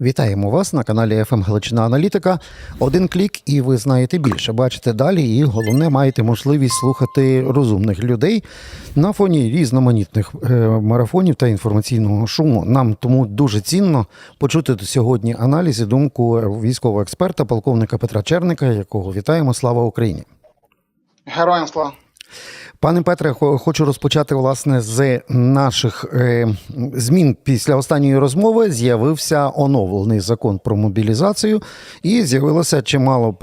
Вітаємо вас на каналі FM Галичина Аналітика. Один клік, і ви знаєте більше. Бачите далі, і головне, маєте можливість слухати розумних людей на фоні різноманітних е, марафонів та інформаційного шуму. Нам тому дуже цінно почути до сьогодні аналіз і думку військового експерта, полковника Петра Черника, якого вітаємо. Слава Україні! Героям слава. Пане Петре, хочу розпочати власне з наших е, змін після останньої розмови. З'явився оновлений закон про мобілізацію, і з'явилося чимало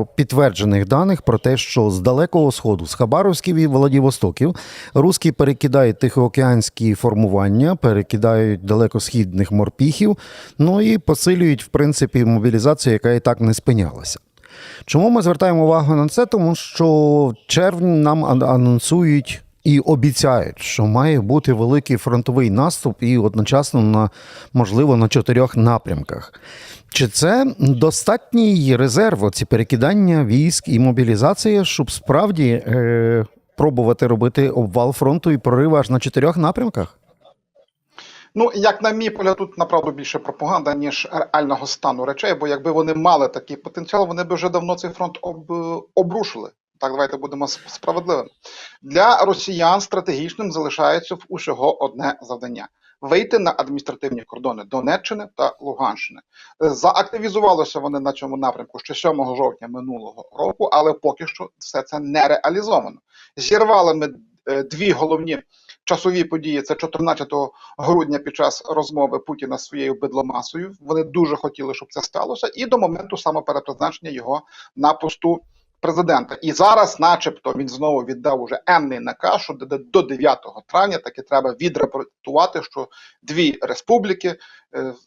е, підтверджених даних про те, що з далекого сходу, з Хабаровськів і Владивостоків, русські перекидають тихоокеанські формування, перекидають далекосхідних морпіхів, ну і посилюють в принципі мобілізацію, яка і так не спинялася. Чому ми звертаємо увагу на це? Тому що в червні нам анонсують і обіцяють, що має бути великий фронтовий наступ і одночасно на можливо на чотирьох напрямках. Чи це достатній резерв, оці перекидання військ і мобілізація, щоб справді е, пробувати робити обвал фронту і прорив аж на чотирьох напрямках? Ну, як на мій погляд, тут направду більше пропаганда, ніж реального стану речей, бо якби вони мали такий потенціал, вони б вже давно цей фронт об, обрушили. Так, давайте будемо справедливими. Для росіян стратегічним залишається усього одне завдання: вийти на адміністративні кордони Донеччини та Луганщини. Заактивізувалися вони на цьому напрямку ще 7 жовтня минулого року, але поки що все це не реалізовано. Зірвали ми е, дві головні часові події. Це 14 грудня під час розмови Путіна з своєю бидломасою. Вони дуже хотіли, щоб це сталося, і до моменту самоперепризначення його на посту президента. І зараз, начебто, він знову віддав уже енний наказ, що до- до 9 травня таки треба відрапортувати, що дві республіки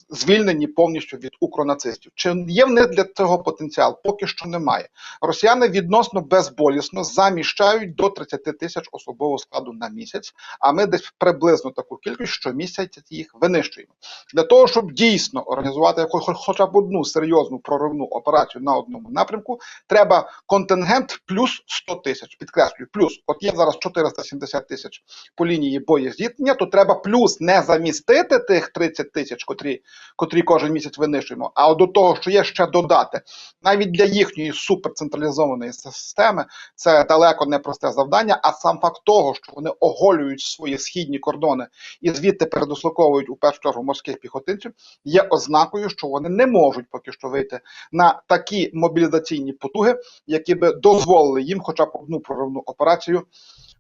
звільнені повністю від укронацистів. Чи є в них для цього потенціал? Поки що немає. Росіяни відносно безболісно заміщають до 30 тисяч особового складу на місяць, а ми десь приблизно таку кількість щомісяця їх винищуємо. Для того, щоб дійсно організувати хо- хо- хоча б одну серйозну проривну операцію на одному напрямку, треба контингент плюс 100 тисяч. Підкреслюю, плюс. От є зараз 470 тисяч по лінії боєзіткнення, то треба плюс не замістити тих 30 тисяч, котрі, котрі кожен місяць винищуємо, а до того, що є ще додати. Навіть для їхньої суперцентралізованої системи це далеко не просте завдання, а сам факт того, що вони оголюють свої східні кордони і звідти передислоковують у першу чергу морських піхотинців, є ознакою, що вони не можуть поки що вийти на такі мобілізаційні потуги, які би дозволили їм хоча б одну проривну операцію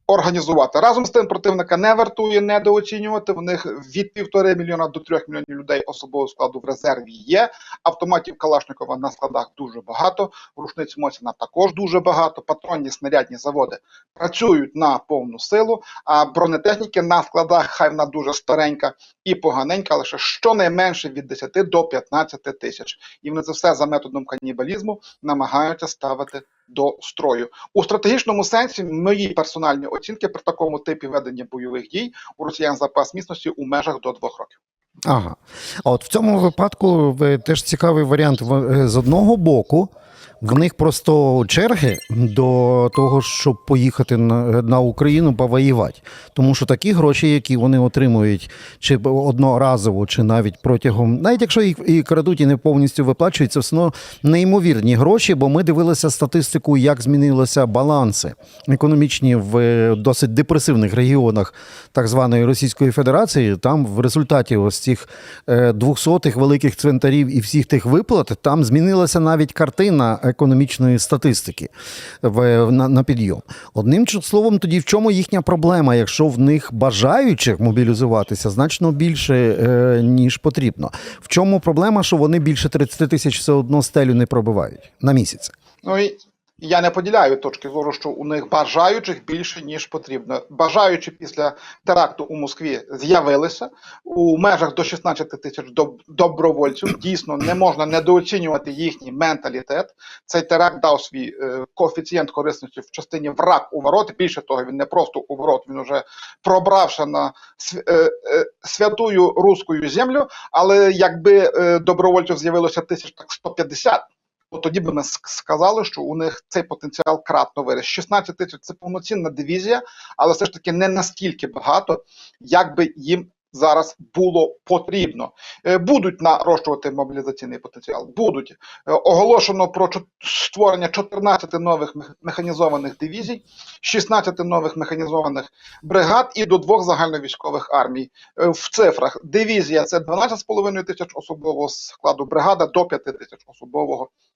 організувати. Разом з тим противника не вартує недооцінювати. В них від півтори мільйона до трьох мільйонів людей особового складу в резерві є. Автоматів Калашникова на складах дуже багато, рушниць Мосіна також дуже багато. Патронні снарядні заводи працюють на повну силу, а бронетехніки на складах хай вона дуже старенька і поганенька, лише щонайменше від 10 до 15 тисяч. І вони це все за методом канібалізму намагаються ставити до строю. У стратегічному сенсі мої персональні оцінки при такому типі ведення бойових дій у росіян запас міцності у межах до двох років. Ага. А от в цьому випадку ви- теж цікавий варіант. Е, З одного боку, в них просто черги до того, щоб поїхати на, Україну повоювати. Тому що такі гроші, які вони отримують чи одноразово, чи навіть протягом, навіть якщо їх і крадуть і не повністю виплачують, це все одно неймовірні гроші, бо ми дивилися статистику, як змінилися баланси економічні в е, досить депресивних регіонах так званої Російської Федерації. Там в результаті ось цих е, двохсотих великих цвинтарів і всіх тих виплат, там змінилася навіть картина економічної статистики в, на, підйом. Одним словом, тоді в чому їхня проблема, якщо в них бажаючих мобілізуватися значно більше, е, ніж потрібно? В чому проблема, що вони більше 30 тисяч все одно стелю не пробивають на місяць? Ну я не поділяю точки зору, що у них бажаючих більше ніж потрібно. Бажаючі після теракту у Москві з'явилися у межах до 16 тисяч добровольців. Дійсно, не можна недооцінювати їхній менталітет. Цей теракт дав свій е, коефіцієнт корисності в частині враг у ворот. Більше того, він не просто у ворот, він уже пробравши на е, е, святую руську землю. Але якби добровольців з'явилося тисяч так 150, то тоді би ми сказали, що у них цей потенціал кратно виріс. 16 тисяч це повноцінна дивізія, але все ж таки не настільки багато, як би їм зараз було потрібно. Е, Будуть нарощувати мобілізаційний потенціал. Будуть Е, оголошено про створення 14 нових механізованих дивізій, 16 нових механізованих бригад і до двох загальновійськових армій. Е, В цифрах дивізія це 12,5 тисяч особового складу, бригада до 5 тисяч особового складу.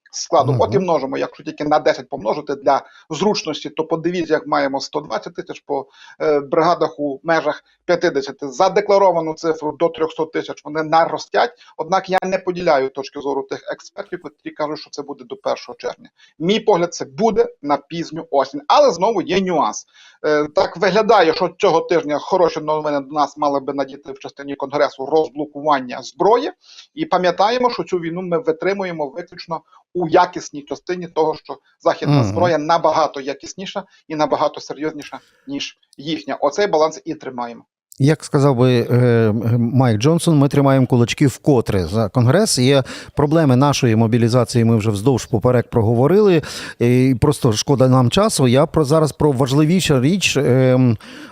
Мгм. От і множимо, якщо тільки на 10 помножити для зручності, то по дивізіях маємо 120 тисяч, по е, бригадах у межах 50. Задекларовану цифру до 300 тисяч вони наростять. Однак я не поділяю точки зору тих експертів, які кажуть, що це буде до 1 червня. Мій погляд, це буде на пізню осінь. Але знову є нюанс. Е, так виглядає, що цього тижня хороші новини до нас мали би надійти в частині конгресу розблокування зброї. І пам'ятаємо, що цю війну ми витримуємо виключно у якісній частині того, що західна Мгм. зброя набагато якісніша і набагато серйозніша, ніж їхня. Оцей баланс і тримаємо. Як сказав би е, Майк Джонсон, ми тримаємо кулачки вкотре за конгрес. Є проблеми нашої мобілізації. Ми вже вздовж поперек проговорили. І просто шкода нам часу. Я про зараз про важливіша річ. Е,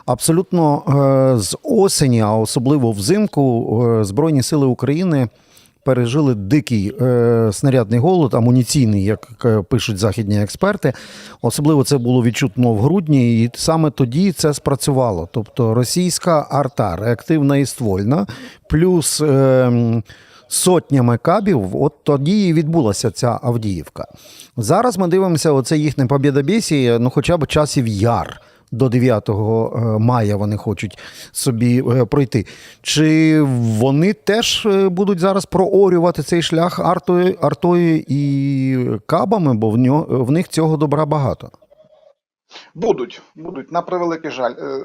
абсолютно е, з осені, а особливо взимку, Збройні сили України. Пережили дикий е, снарядний голод, амуніційний, як е, пишуть західні експерти. Особливо це було відчутно в грудні, і саме тоді це спрацювало. Тобто російська арта, реактивна і ствольна, плюс е, сотнями кабів, от тоді і відбулася ця Авдіївка. Зараз ми дивимося, оце їхнє побєдобєсі, ну хоча б часів яр. До 9 мая вони хочуть собі е, пройти. Чи вони теж е, будуть зараз проорювати цей шлях артою, артою і кабами, бо в, нього, в них цього добра багато? Будуть, будуть, на превеликий жаль. Е,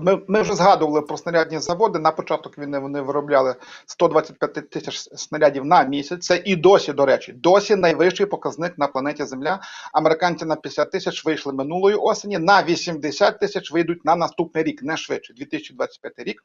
Ми, ми вже згадували про снарядні заводи. На початок війни вони виробляли 125 тисяч снарядів на місяць. Це і досі, до речі, досі найвищий показник на планеті Земля. Американці на 50 тисяч вийшли минулої осені, на 80 тисяч вийдуть на наступний рік, не швидше, 2025 рік.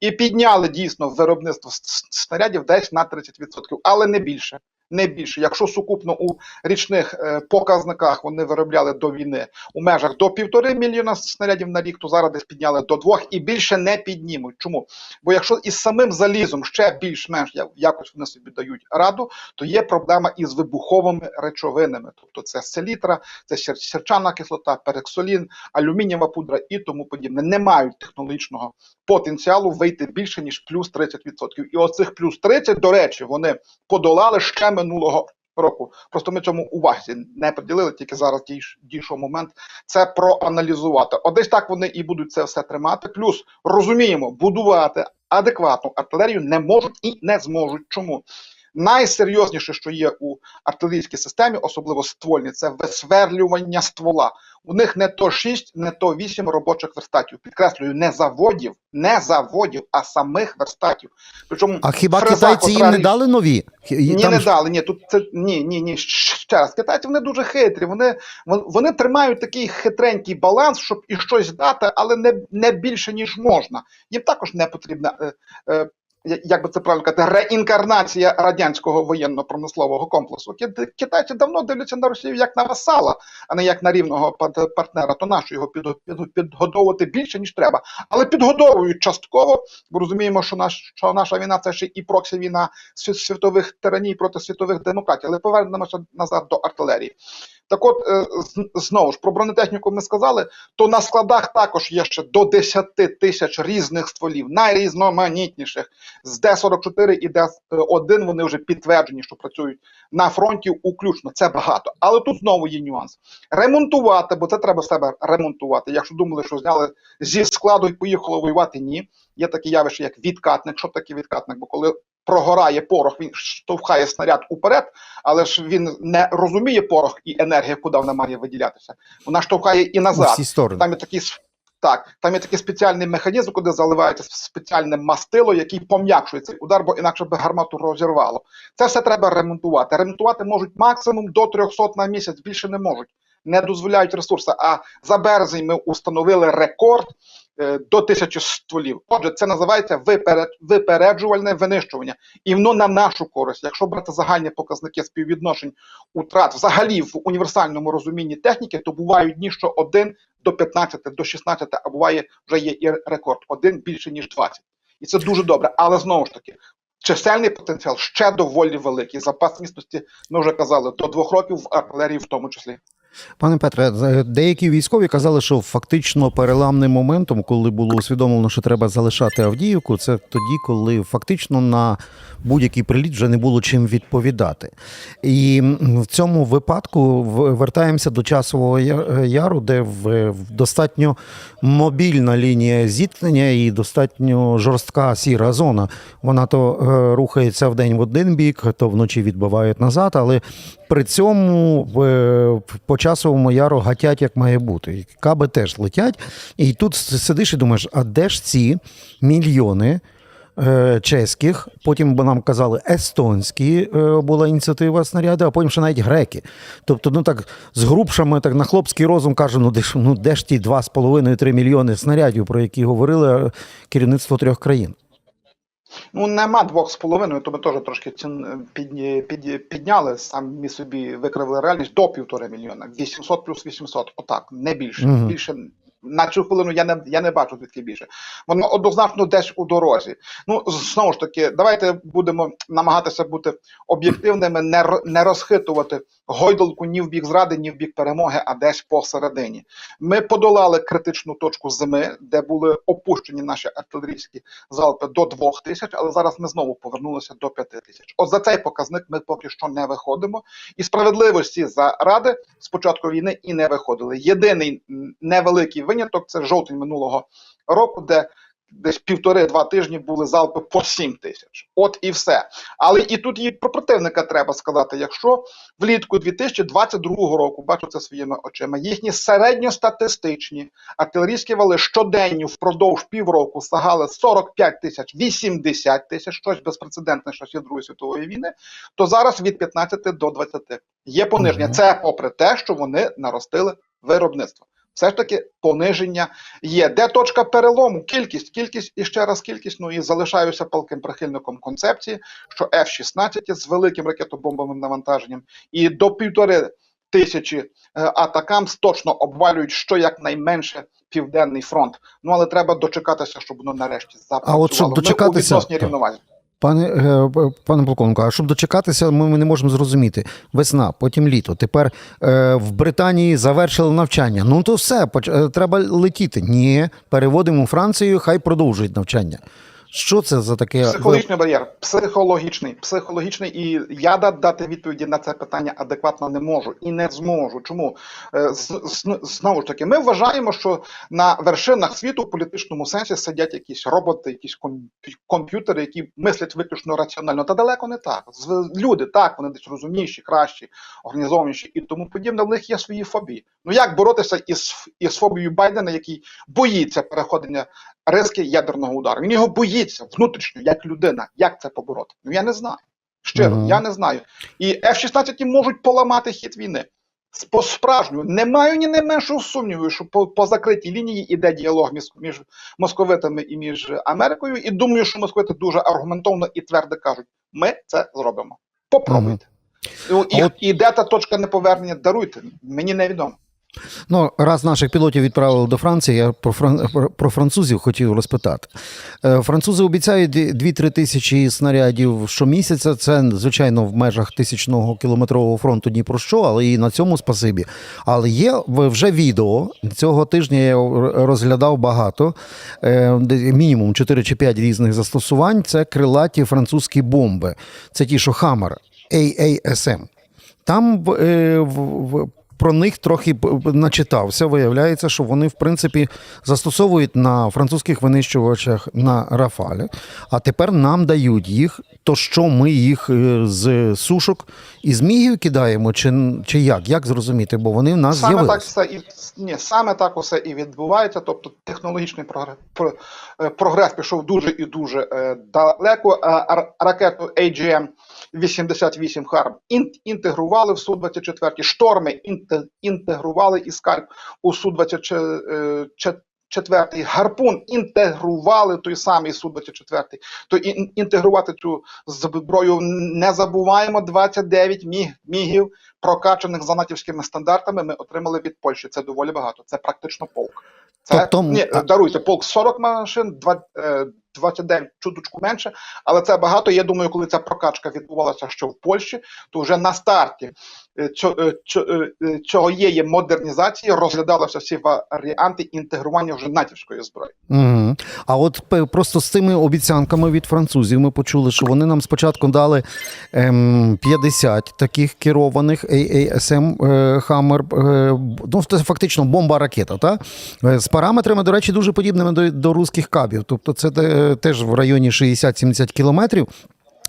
І підняли дійсно виробництво снарядів десь на 30%, але не більше. Не більше, якщо сукупно у річних е, показниках вони виробляли до війни у межах до півтори мільйона снарядів на рік, то зараз десь підняли до двох і більше не піднімуть. Чому? Бо якщо із самим залізом ще більш-менш якось вони собі дають раду, то є проблема із вибуховими речовинами. Тобто це селітра, це сер- сірчана кислота, перексолін, алюмінієва пудра і тому подібне. Не мають технологічного потенціалу вийти більше ніж плюс 30%. І оцих плюс 30, до речі, вони подолали ще минулого року. Просто ми цьому увазі не приділили, тільки зараз дійш- дійшов момент це проаналізувати. От десь так вони і будуть це все тримати. Плюс розуміємо, будувати адекватну артилерію не можуть і не зможуть. Чому? Найсерйозніше, що є у артилерійській системі, особливо ствольні, це висверлювання ствола. У них не то 6, не то 8 робочих верстатів. Підкреслюю, не заводів, не заводів, а самих верстатів. Причому А хіба фреза, китайці їм не дали нові? Ні, там не дали. Ні, тут це ні, ні, ні. Ще раз. Китайці вони дуже хитрі. Вони, вон- вони тримають такий хитренький баланс, щоб і щось дати, але не, не більше ніж можна. Їм також не потрібна. Е, е, як би це правильно казати, реінкарнація радянського воєнно-промислового комплексу. Китайці давно дивляться на Росію як на васала, а не як на рівного пар- партнера. То нащо його під, під, підгодовувати більше ніж треба, але підгодовують частково. Бо розуміємо, що наш що наша війна це ще і проксі війна сві- світових тираній проти світових демократій. Але повернемося назад до артилерії. Так от, е, знову ж про бронетехніку ми сказали, то на складах також є ще до 10 тисяч різних стволів, найрізноманітніших. З Д-44 і Д-1 вони вже підтверджені, що працюють на фронті уключно. Це багато. Але тут знову є нюанс. Ремонтувати, бо це треба себе ремонтувати. Якщо думали, що зняли зі складу і поїхали воювати, ні. Є таке явище, як відкатник. Що таке відкатник? Бо коли прогорає порох, він штовхає снаряд уперед, але ж він не розуміє порох і енергія, куди вона має виділятися. Вона штовхає і у назад. всі сторони. Там є такий с- так, там є такий спеціальний механізм, куди заливається спеціальне мастило, який пом'якшує цей удар, бо інакше би гармату розірвало. Це все треба ремонтувати. Ремонтувати можуть максимум до 300 на місяць, більше не можуть. Не дозволяють ресурси. А за березень ми установили рекорд до тисячі стволів. Отже, це називається виперед, випереджувальне винищування. І воно на нашу користь. Якщо брати загальні показники співвідношень утрат взагалі в універсальному розумінні техніки, то бувають дні, що 1 до 15, до 16, а буває вже є і рекорд, один більше ніж 20. І це дуже добре. Але знову ж таки, чисельний потенціал ще доволі великий. Запас міцності, ми вже казали, до двох років в артилерії в тому числі. Пане Петре, деякі військові казали, що фактично переламним моментом, коли було усвідомлено, що треба залишати Авдіївку, це тоді, коли фактично на будь-який приліт вже не було чим відповідати. І в цьому випадку вертаємося до часового яру, де в, в достатньо мобільна лінія зіткнення і достатньо жорстка сіра зона. Вона то е, рухається вдень в один бік, то вночі відбивають назад, але при цьому по часовому яру гатять як має бути. Каби теж летять. І тут сидиш і думаєш, а де ж ці мільйони? е, Чеських, потім бо нам казали естонські е, була ініціатива снаряди, а потім ще навіть греки. Тобто, ну так з грубшами, так на хлопський розум каже, ну де ж ну де ж ті 2,5-3 мільйони снарядів, про які говорили е, керівництво трьох країн. Ну, нема двох з половиною, то ми теж трошки цін під, під, підняли, самі собі викривили реальність до півтора мільйона. 800 плюс 800, отак, не більше. Мгм. Більше на цю хвилину я не, я не бачу звідки більше. Воно однозначно десь у дорозі. Ну, знову ж таки, давайте будемо намагатися бути об'єктивними, не, не розхитувати гойдалку ні в бік зради, ні в бік перемоги, а десь посередині. Ми подолали критичну точку зими, де були опущені наші артилерійські залпи до 2 тисяч, але зараз ми знову повернулися до 5 тисяч. От за цей показник ми поки що не виходимо. І справедливості заради з початку війни і не виходили. Єдиний невеликий виняток це жовтень минулого року, де десь півтори-два тижні були залпи по 7 тисяч. От і все. Але і тут і про противника треба сказати, якщо влітку 2022 року, бачу це своїми очима, їхні середньостатистичні артилерійські вали щоденні впродовж півроку сагали 45 тисяч, 80 тисяч, щось безпрецедентне з часів Другої світової війни, то зараз від 15 до 20. Є пониження. Це попри те, що вони наростили виробництво. Все ж таки пониження є. Де точка перелому? Кількість, кількість і ще раз кількість. Ну і залишаюся палким прихильником концепції, що F-16 з великим ракетобомбовим навантаженням і до півтори тисячі е, атакамс точно обвалюють щонайменше південний фронт. Ну але треба дочекатися, щоб воно нарешті запрацювало. А от щоб Ми у відносній рівновазі. Пане, е, пане полковнику, а щоб дочекатися, ми, не можемо зрозуміти. Весна, потім літо. Тепер е, в Британії завершили навчання. Ну то все, поч- е, треба летіти. Ні, переводимо Францію, хай продовжують навчання. Що це за таке? Психологічний бар'єр, психологічний, психологічний, і я дати відповіді на це питання адекватно не можу і не зможу. Чому Е, знову ж таки, ми вважаємо, що на вершинах світу в політичному сенсі сидять якісь роботи, якісь ком- комп'ютери, які мислять виключно раціонально. Та далеко не так. Люди так, вони десь розумніші, кращі, організованіші і тому подібне. В них є свої фобії. Ну як боротися із, із фобією Байдена, який боїться переходення риски ядерного удару. Він його боїться внутрішньо, як людина. Як це побороти? Ну я не знаю. Щиро, Мгм. я не знаю. І F-16 можуть поламати хід війни. По справжньому не маю ні найменшого сумніву, що по, по закритій лінії іде діалог між, між московитами і між Америкою. І думаю, що московити дуже аргументовно і твердо кажуть: ми це зробимо. Попробуйте. Ну, І, от- і де та точка неповернення, даруйте, мені невідомо. Ну, раз наших пілотів відправили до Франції, я про, фран... про- французів хотів розпитати. Е, Французи обіцяють 2-3 тисячі снарядів щомісяця. Це, звичайно, в межах тисячного кілометрового фронту ні про що, але і на цьому спасибі. Але є вже відео. Цього тижня я розглядав багато, е, мінімум 4 чи 5 різних застосувань. Це крилаті французькі бомби. Це ті, що Хаммер, AASM. Там е, в, в, про них трохи начитався. Виявляється, що вони, в принципі, застосовують на французьких винищувачах на Рафалі, а тепер нам дають їх. То що ми їх е, з сушок і з мігів кидаємо, чи, чи як? Як зрозуміти? Бо вони в нас Саме так все і ні, саме так усе і відбувається. Тобто технологічний прогрес, е, прогрес пішов дуже і дуже е, далеко. Ракету AGM 88 Харм ін, інтегрували в су 24 шторми інте, інтегрували і скальп у су 24 Четвертий гарпун інтегрували той самий су 24 То інтегрувати цю зброю не забуваємо 29 міг, мігів прокачаних за натівськими стандартами ми отримали від Польщі. Це доволі багато. Це практично полк. Це Тобто, ні, даруйте полк 40 машин, два, е, 29 чуточку менше, але це багато. Я думаю, коли ця прокачка відбувалася що в Польщі, то вже на старті е, е, е, цього є модернізації розглядалися всі варіанти інтегрування вже натівської зброї. Угу. А от просто з цими обіцянками від французів ми почули, що вони нам спочатку дали ем, 50 таких керованих AASM е, ну це фактично бомба ракета, та? З параметрами, до речі, дуже подібними до, до руських кабів. Тобто це теж в районі 60-70 кілометрів.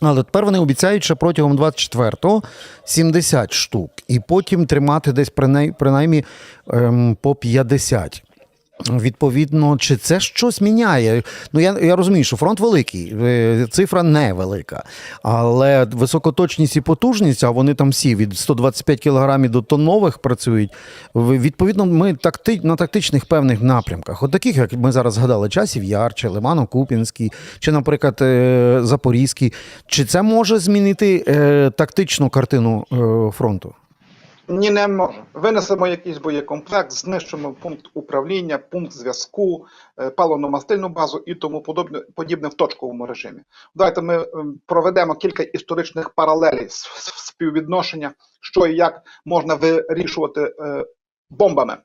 Але тепер вони обіцяють, що протягом 24-го 70 штук, і потім тримати десь принай, принаймні ем, по 50. Відповідно, чи це щось міняє? Ну я, я розумію, що фронт великий, е, цифра не велика, але високоточність і потужність, а вони там всі від 125 кілограмів до тоннових працюють. Відповідно, ми такти, на тактичних певних напрямках, от таких, як ми зараз згадали, часів Яр, чи Лимано-Купінський, чи, наприклад, е, Запорізький. Чи це може змінити е, тактичну картину фронту? Ні, не може. Винесемо якийсь боєкомплект, знищимо пункт управління, пункт зв'язку, е, паливно-мастильну базу і тому подобне, подібне в точковому режимі. Давайте ми ем, проведемо кілька історичних паралелей співвідношення, що і як можна вирішувати е, бомбами.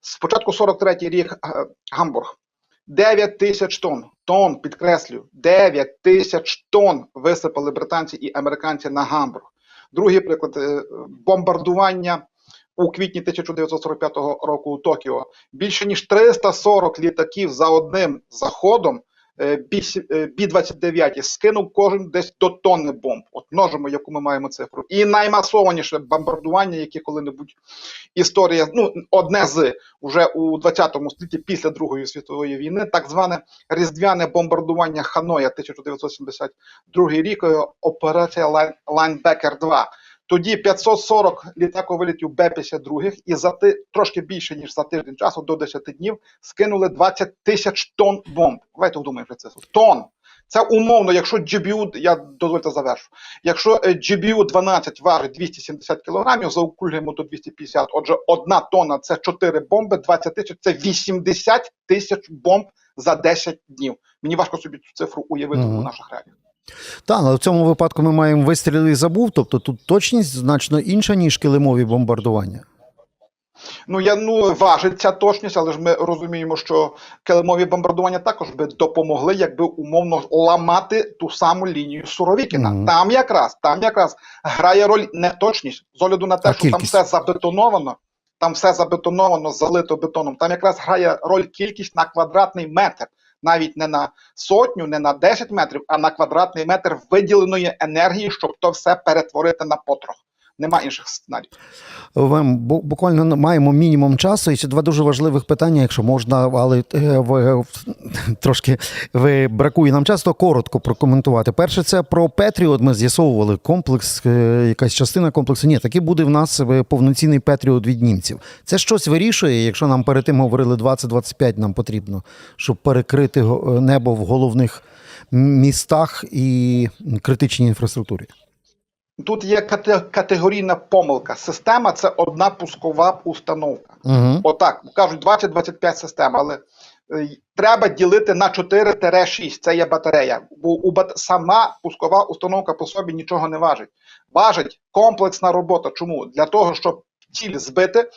Спочатку 43-й рік е, Гамбург. 9 тисяч тонн, тонн, підкреслюю, 9 тисяч тонн висипали британці і американці на Гамбург. Другий приклад е, бомбардування у квітні 1945 року у Токіо. Більше ніж 340 літаків за одним заходом. Е, Бі- е, Бі-29 скинув кожен десь до тонни бомб. От множимо, яку ми маємо цифру. І наймасованіше бомбардування, яке коли-небудь історія, ну одне з уже у 20 столітті після Другої світової війни, так зване різдвяне бомбардування Ханоя 1972 рік, е, операція Лайн- Linebacker 2. Тоді 540 літаковилітів Б-52 і за ти, трошки більше, ніж за тиждень часу, до 10 днів, скинули 20 тисяч тонн бомб. Давайте вдумаємо про це. Тонн. Це умовно, якщо GBU, я дозвольте завершу, якщо е, GBU-12 важить 270 кілограмів, заокруглюємо до 250, отже, одна тонна – це 4 бомби, 20 тисяч – це 80 тисяч бомб за 10 днів. Мені важко собі цю цифру уявити Мгм. у наших реаліях. Так, але в цьому випадку ми маємо вистріли і забув, тобто тут точність значно інша, ніж килимові бомбардування. Ну, я ну важить ця точність, але ж ми розуміємо, що килимові бомбардування також би допомогли, якби умовно ламати ту саму лінію Суровікіна. Мгм. Там якраз там якраз грає роль не точність з огляду на те, А що там все забетоновано. Там все забетоновано, залито бетоном. Там якраз грає роль кількість на квадратний метр, навіть не на сотню, не на 10 метрів, а на квадратний метр виділеної енергії, щоб то все перетворити на потрох. Нема інших сценаріїв. Вем, буквально маємо мінімум часу, і ще два дуже важливих питання, якщо можна, але е, в, в- трошки ви, бракує нам часу, то коротко прокоментувати. Перше, це про Петріот. Ми з'ясовували комплекс, е, якась частина комплексу. Ні, таки буде в нас е, повноцінний Петріот від німців. Це щось вирішує, якщо нам перед тим говорили 20-25 нам потрібно, щоб перекрити небо в головних містах і критичній інфраструктурі. Тут є категорійна помилка. Система це одна пускова установка. Угу. Отак кажуть 20-25 систем, але е, треба ділити на 4-6. Це є батарея. Бо у бат... сама пускова установка по собі нічого не важить. Важить комплексна робота. Чому? Для того, щоб ціль збити.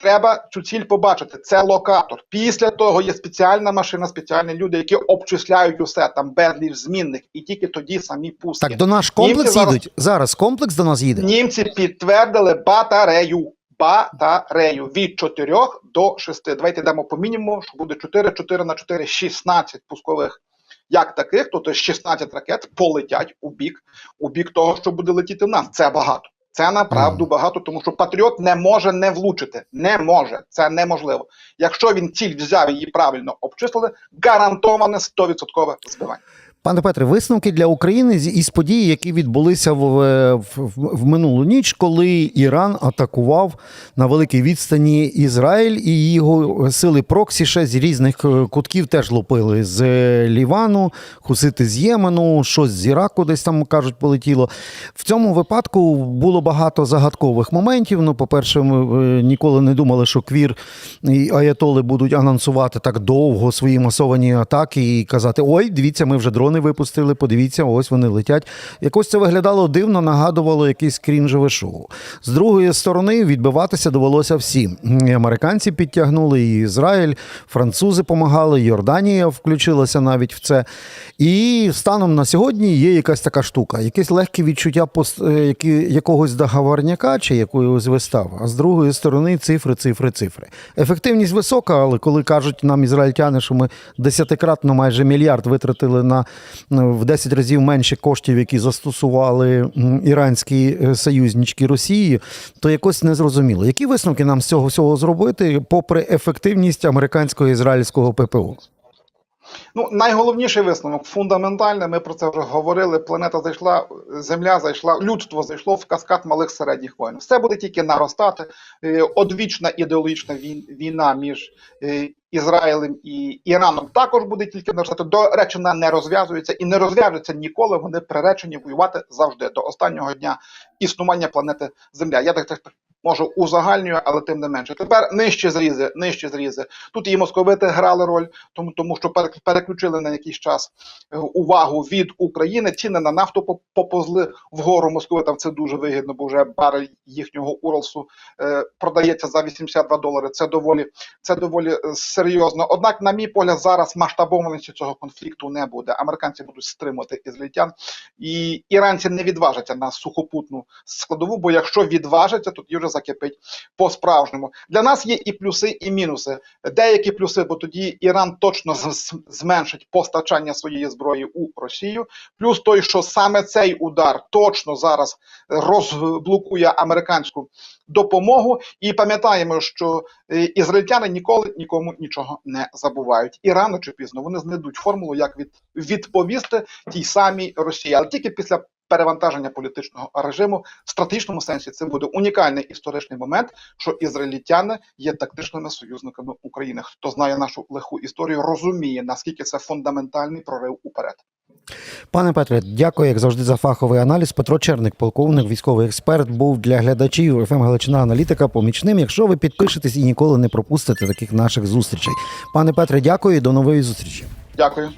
Треба цю ціль побачити. Це локатор. Після того є спеціальна машина, спеціальні люди, які обчисляють усе там безліч змінних, і тільки тоді самі пуски. Так, до наш комплекс Німці їдуть. Зараз комплекс до нас їде. Німці підтвердили батарею. Батарею від 4 до 6. Давайте йдемо по мінімуму, що буде 4, 4 на 4, 16 пускових. Як таких, тобто 16 ракет полетять у бік, у бік того, що буде летіти в нас. Це багато. Це направду багато, тому що патріот не може не влучити. Не може. Це неможливо. Якщо він ціль взяв і її правильно обчислили, гарантоване 100% збивання. Пане Петре, висновки для України із подій, які відбулися в, в, в, в минулу ніч, коли Іран атакував на великій відстані Ізраїль і його сили Проксі ще з різних е, кутків теж лупили з Лівану, хусити з Ємену, щось з Іраку, десь там кажуть, полетіло. В цьому випадку було багато загадкових моментів. Ну, по-перше, ми е, ніколи не думали, що квір і аятоли будуть анонсувати так довго свої масовані атаки і казати: ой, дивіться, ми вже дрони випустили, подивіться, ось вони летять. Якось це виглядало дивно, нагадувало якесь крінжеве шоу. З другої сторони, відбиватися довелося всім. І американці підтягнули, і Ізраїль, французи помагали, Йорданія включилася навіть в це. І станом на сьогодні є якась така штука, якесь легке відчуття е, якогось договорняка чи якоїсь вистави. А з другої сторони, цифри, цифри, цифри. Ефективність висока, але коли кажуть нам ізраїльтяни, що ми десятикратно майже мільярд витратили на в 10 разів менше коштів, які застосували іранські е, союзнички Росії, то якось незрозуміло. Які висновки нам з цього всього зробити, попри ефективність американського і ізраїльського ППО? Ну, найголовніший висновок фундаментальний. Ми про це вже говорили. Планета зайшла, земля зайшла, людство зайшло в каскад малих середніх воїн. Все буде тільки наростати. Е, Одвічна ідеологічна війна між е, Ізраїлем і Іраном також буде тільки наростати. До речі, вона не розв'язується і не розв'яжеться ніколи. Вони приречені воювати завжди до останнього дня існування планети Земля. Я так, так можу узагальнюю, але тим не менше. Тепер нижчі зрізи, нижчі зрізи. Тут і московити грали роль, тому, тому що переключили на якийсь час е, увагу від України. Ціни на нафту поп- поповзли вгору. Московитам це дуже вигідно, бо вже барель їхнього Уралсу е, продається за 82 долари. Це доволі, це доволі е, серйозно. Однак, на мій погляд, зараз масштабованості цього конфлікту не буде. Американці будуть стримувати ізраїльтян, і іранці не відважаться на сухопутну складову, бо якщо відважаться, то вже закипить по-справжньому. Для нас є і плюси, і мінуси. Деякі плюси, бо тоді Іран точно зменшить постачання своєї зброї у Росію. Плюс той, що саме цей удар точно зараз розблокує американську допомогу. І пам'ятаємо, що е, ізраїльтяни ніколи нікому нічого не забувають. І рано чи пізно вони знайдуть формулу, як від, відповісти тій самій Росії, але тільки після. Перевантаження політичного режиму в стратегічному сенсі це буде унікальний історичний момент, що ізраїльтяни є тактичними союзниками України. Хто знає нашу лиху історію, розуміє наскільки це фундаментальний прорив уперед. Пане Петре, дякую, як завжди, за фаховий аналіз. Петро Черник, полковник, військовий експерт, був для глядачів ФМ Галичина аналітика помічним. Якщо ви підпишетесь і ніколи не пропустите таких наших зустрічей. Пане Петре, дякую і до нової зустрічі. Дякую.